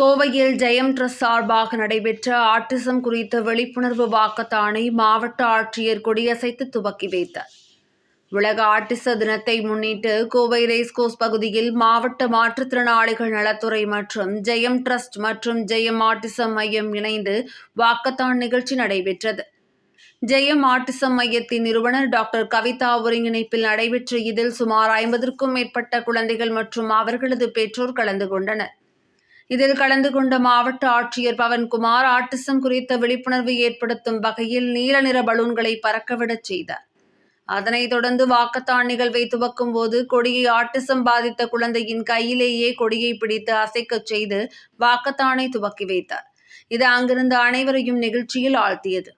கோவையில் ஜெயம் ட்ரஸ்ட் சார்பாக நடைபெற்ற ஆட்டிசம் குறித்த விழிப்புணர்வு வாக்கத்தானை மாவட்ட ஆட்சியர் கொடியசைத்து துவக்கி வைத்தார். உலக ஆட்டிச தினத்தை முன்னிட்டு கோவை ரேஸ்கோஸ் பகுதியில் மாவட்ட மாற்றுத்திறனாளிகள் நலத்துறை மற்றும் ஜெயம் ட்ரஸ்ட் மற்றும் ஜெயம் ஆட்டிசம் மையம் இணைந்து வாக்கத்தான் நிகழ்ச்சி நடைபெற்றது. ஜெயம் ஆட்டிசம் மையத்தின் நிறுவனர் டாக்டர் கவிதா ஒருங்கிணைப்பில் நடைபெற்ற இதில் சுமார் ஐம்பதற்கும் மேற்பட்ட குழந்தைகள் மற்றும் அவர்களது பெற்றோர் கலந்து கொண்டனர். இதில் கலந்து கொண்ட மாவட்ட ஆட்சியர் பவன்குமார் ஆட்டிசம் குறித்த விழிப்புணர்வு ஏற்படுத்தும் வகையில் நீல நிற பலூன்களை பறக்கவிடச் செய்தார். அதனைத் தொடர்ந்து வாக்கத்தான் நிகழ்வை துவக்கும் போது கொடியை ஆட்டிசம் பாதித்த குழந்தையின் கையிலேயே கொடியை பிடித்து அசைக்கச் செய்து வாக்கத்தானை துவக்கி வைத்தார். இது அங்கிருந்த அனைவரையும் நிகழ்ச்சியில் ஆழ்த்தியது.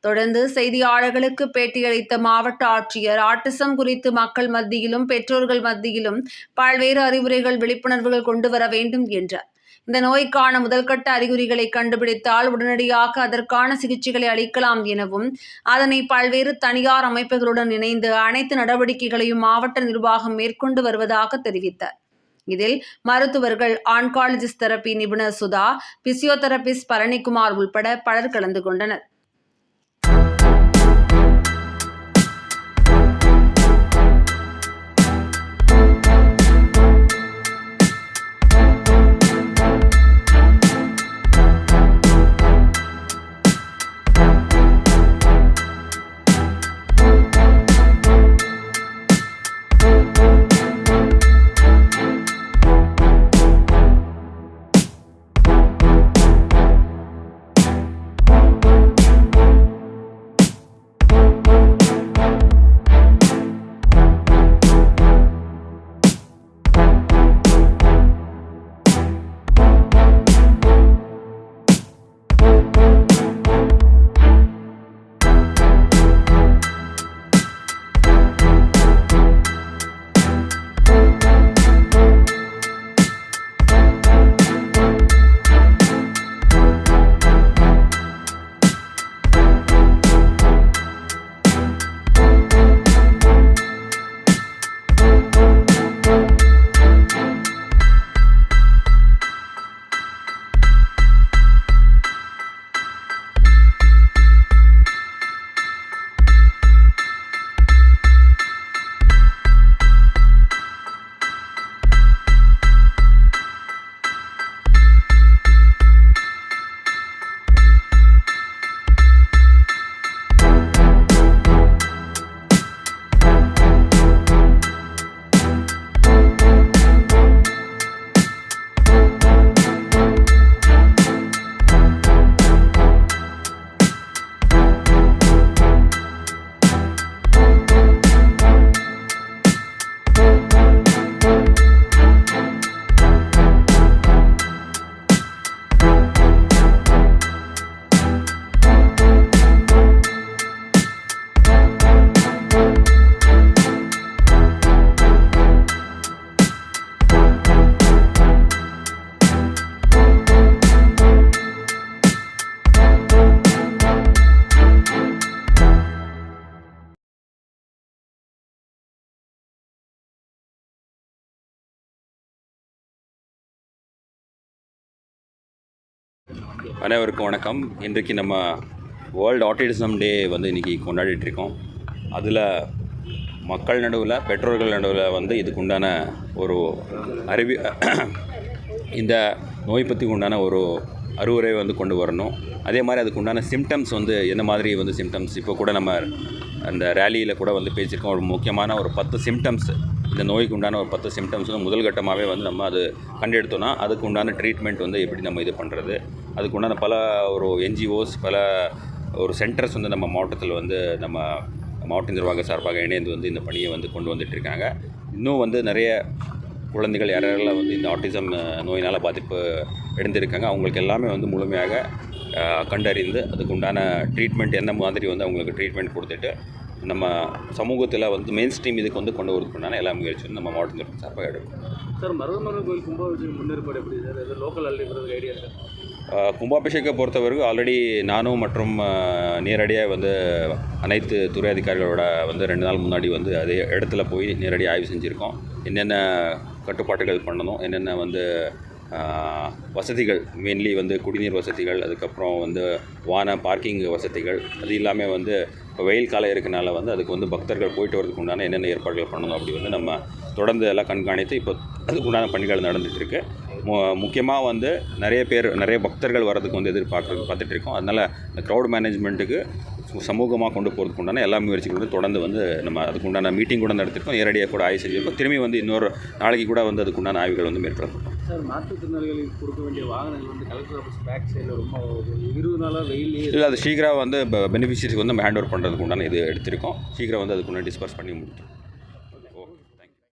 தொடர்ந்து செய்தியாளர்களுக்கு பேட்டியளித்த மாவட்ட ஆட்சியர் ஆட்டிசம் குறித்து மக்கள் மத்தியிலும் பெற்றோர்கள் மத்தியிலும் பல்வேறு அறிவுரைகள் விழிப்புணர்வுகள் கொண்டு வர வேண்டும் என்றார். இந்த நோய்க்கான முதல்கட்ட அறிகுறிகளை கண்டுபிடித்தால் உடனடியாக அதற்கான சிகிச்சைகளை அளிக்கலாம் எனவும் அதனை பல்வேறு தனியார் அமைப்புகளுடன் இணைந்து அனைத்து நடவடிக்கைகளையும் மாவட்ட நிர்வாகம் மேற்கொண்டு வருவதாக தெரிவித்தார். இதில் மருத்துவர்கள் ஆன்காலஜிஸ்ட் தெரப்பி நிபுணர் சுதா பிசியோதெரபிஸ்ட் பழனிக்குமார் உள்பட பலர் கலந்து கொண்டனர். அனைவருக்கும் வணக்கம். இன்றைக்கு நம்ம வேர்ல்டு ஆட்டிசம் டே வந்து இன்றைக்கி கொண்டாடிட்டுருக்கோம். அதில் மக்கள் நடுவில் பெற்றோர்கள் நடுவில் வந்து இதுக்கு உண்டான ஒரு அறிவி இந்த நோய் பற்றி உண்டான ஒரு அறிவுரை வந்து கொண்டு வரணும். அதே மாதிரி அதுக்கு உண்டான சிம்டம்ஸ் வந்து என்ன மாதிரி வந்து சிம்டம்ஸ் இப்போ கூட நம்ம அந்த ரேலியில் கூட வந்து பேசியிருக்கோம். ஒரு முக்கியமான ஒரு பத்து சிம்டம்ஸ் இந்த நோய்க்கு உண்டான ஒரு பத்து சிம்டம்ஸ் வந்து முதல் கட்டமாகவே வந்து நம்ம அது கண்டெடுத்தோன்னா அதுக்கு உண்டான ட்ரீட்மெண்ட் வந்து எப்படி நம்ம இது பண்ணுறது அதுக்கு உண்டான பல ஒரு என்ஜிஓஸ் பல ஒரு சென்டர்ஸ் வந்து நம்ம மாவட்டத்தில் வந்து நம்ம மாவட்ட நிர்வாக சார்பாக இணைந்து வந்து இந்த பணியை வந்து கொண்டு வந்துட்டு இருக்காங்க இன்னும் வந்து நிறைய குழந்தைகள் யாரெல்லாம் வந்து இந்த ஆட்டிசம் நோயினால் பாதிப்பு எடுந்திருக்காங்க அவங்களுக்கு எல்லாமே வந்து முழுமையாக கண்டறிந்து அதுக்கு உண்டான ட்ரீட்மெண்ட் என்ன மாதிரி வந்து அவங்களுக்கு ட்ரீட்மெண்ட் கொடுத்துட்டு நம்ம சமூகத்தில் வந்து மெயின் ஸ்ட்ரீம் இதுக்கு வந்து கொண்டு வரதுக்குண்டான எல்லா முயற்சியும் நம்ம மாவட்ட நிர்வாகம் சார்பாக எடுக்கும் சார் மருதமரம் கோயில் கும்பாபிஷேகம் முன்னேற்பாடு எப்படி சார்? இது லோக்கல் அள்ளிக்கிறதுக்கு ஐடியா சார் அஹ், கும்பாபிஷேகை பொறுத்தவரைக்கும் ஆல்ரெடி நானும் மற்றும் நேரடியாக வந்து அனைத்து துறை அதிகாரிகளோட வந்து ரெண்டு நாள் முன்னாடி வந்து அதே இடத்துல போய் நேரடியாக ஆய்வு செஞ்சுருக்கோம். என்னென்ன கட்டுப்பாடுகள் பண்ணணும்? என்னென்ன வந்து வசதிகள் மெயின்லி வந்து குடிநீர் வசதிகள் அதுக்கப்புறம் வந்து வான பார்க்கிங் வசதிகள் அது இல்லாமல் வந்து இப்போ வெயில் காலம் இருக்கனால வந்து அதுக்கு வந்து பக்தர்கள் போயிட்டு வரதுக்கு உண்டான என்னென்ன ஏற்பாடுகள் பண்ணணும் அப்படி வந்து நம்ம தொடர்ந்து எல்லாம் கண்காணித்து இப்போ அதுக்கு உண்டான பணிகள் நடந்துகிட்ருக்கு மு முக்கியமாக வந்து நிறைய பேர் நிறைய பக்தர்கள் வரதுக்கு வந்து எதிர்பார்க்குறது பார்த்துட்டு இருக்கோம். அதனால் இந்த க்ரௌட் மேனேஜ்மெண்ட்டுக்கு சமூகமாக கொண்டு போகிறதுக்கு உண்டான எல்லா முயற்சிகளும் வந்து தொடர்ந்து வந்து நம்ம அதுக்கு உண்டான மீட்டிங் கூட நடத்திருக்கோம். நேரடியாக கூட ஆய்வு செஞ்சிருக்கோம். திரும்பி வந்து இன்னொரு நாளைக்கு கூட வந்து அதுக்கு உண்டான ஆய்வுகள் வந்து மேற்கொள்ளப்படும். சார் மாற்றுத்திறனாளிகளுக்கு கொடுக்க வேண்டிய வாகனங்கள் வந்து கலெக்டர் ஆஃபீஸ் பேக் சைடில் ரொம்ப இருபது நாளாக வெயிலே இல்லை அது சீக்கிரம் வந்து பெனிஃபிஷரிக்கு வந்து நம்ம ஹேண்ட் ஓவர் பண்ணுறதுக்கு உண்டான இது எடுத்திருக்கோம். சீக்கிரம் வந்து அதுக்கு உண்டான டிஸ்பர்ஸ் பண்ணி முடியும்